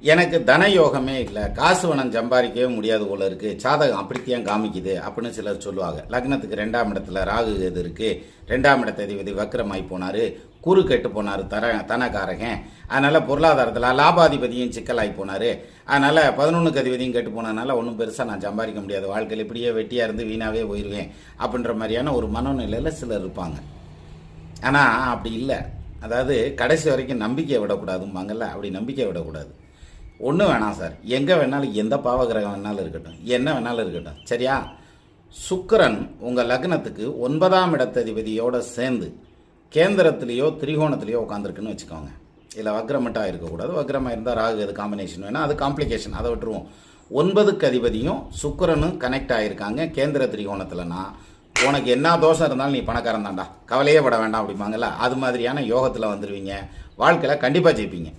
எனக்கு தன யோகமே இல்லை. காசு வனம் சம்பாதிக்கவே முடியாது போல இருக்கு. சாதகம் அப்படித்தான் காமிக்குது? அப்படின்னு சிலர் சொல்லுவாங்க. லக்னத்துக்கு ரெண்டாம் இடத்துல ராகு எது இருக்கு. ரெண்டாம் இடத்த அதிபதி வக்ரமாய் போனார். குறு கெட்டு போனார். தர தனக்காரகன். அதனால் பொருளாதாரத்தில் லாபாதிபதியும் சிக்கலாகி போனார். அதனால் பதினொன்றுக்கு அதிபதியும் கெட்டு போனதுனால ஒன்றும் பெருசாக நான் சம்பாதிக்க முடியாது. வாழ்க்கையில் இப்படியே வெட்டியாக இருந்து வீணாகவே போயிடுவேன் அப்படின்ற மாதிரியான ஒரு மனநிலையில் சிலர் இருப்பாங்க. ஆனால் அப்படி இல்லை. அதாவது கடைசி வரைக்கும் நம்பிக்கையை விடக்கூடாதும்பாங்கல்ல. அப்படி நம்பிக்கை விடக்கூடாது. ஒன்றும் வேணாம் சார். எங்கே வேணாலும் எந்த பாவகிரகம் வேணாலும் இருக்கட்டும். என்ன வேணாலும் இருக்கட்டும். சரியா? சுக்கரன் உங்கள் லக்னத்துக்கு ஒன்பதாம் இடத்ததிபதியோடு சேர்ந்து கேந்திரத்திலேயோ திரிகோணத்திலேயோ உட்காந்துருக்குன்னு வச்சுக்கோங்க. இதில் வக்ரமட்டாக இருக்கக்கூடாது. வக்ரமாக இருந்தால் ராகு அது காம்பினேஷன் வேணால் அது காம்ப்ளிகேஷன் அதை விட்டுருவோம். ஒன்பதுக்கு அதிபதியும் சுக்கரனும் கனெக்ட் ஆகிருக்காங்க கேந்திர திரிகோணத்தில்னா. உனக்கு என்ன தோஷம் இருந்தாலும் நீ பணக்காரன் தான்டா. கவலையே பட வேண்டாம் அப்படிம்பாங்கல்ல. அது மாதிரியான யோகத்தில் வந்துடுவீங்க வாழ்க்கையில் கண்டிப்பாக ஜெயிப்பீங்க.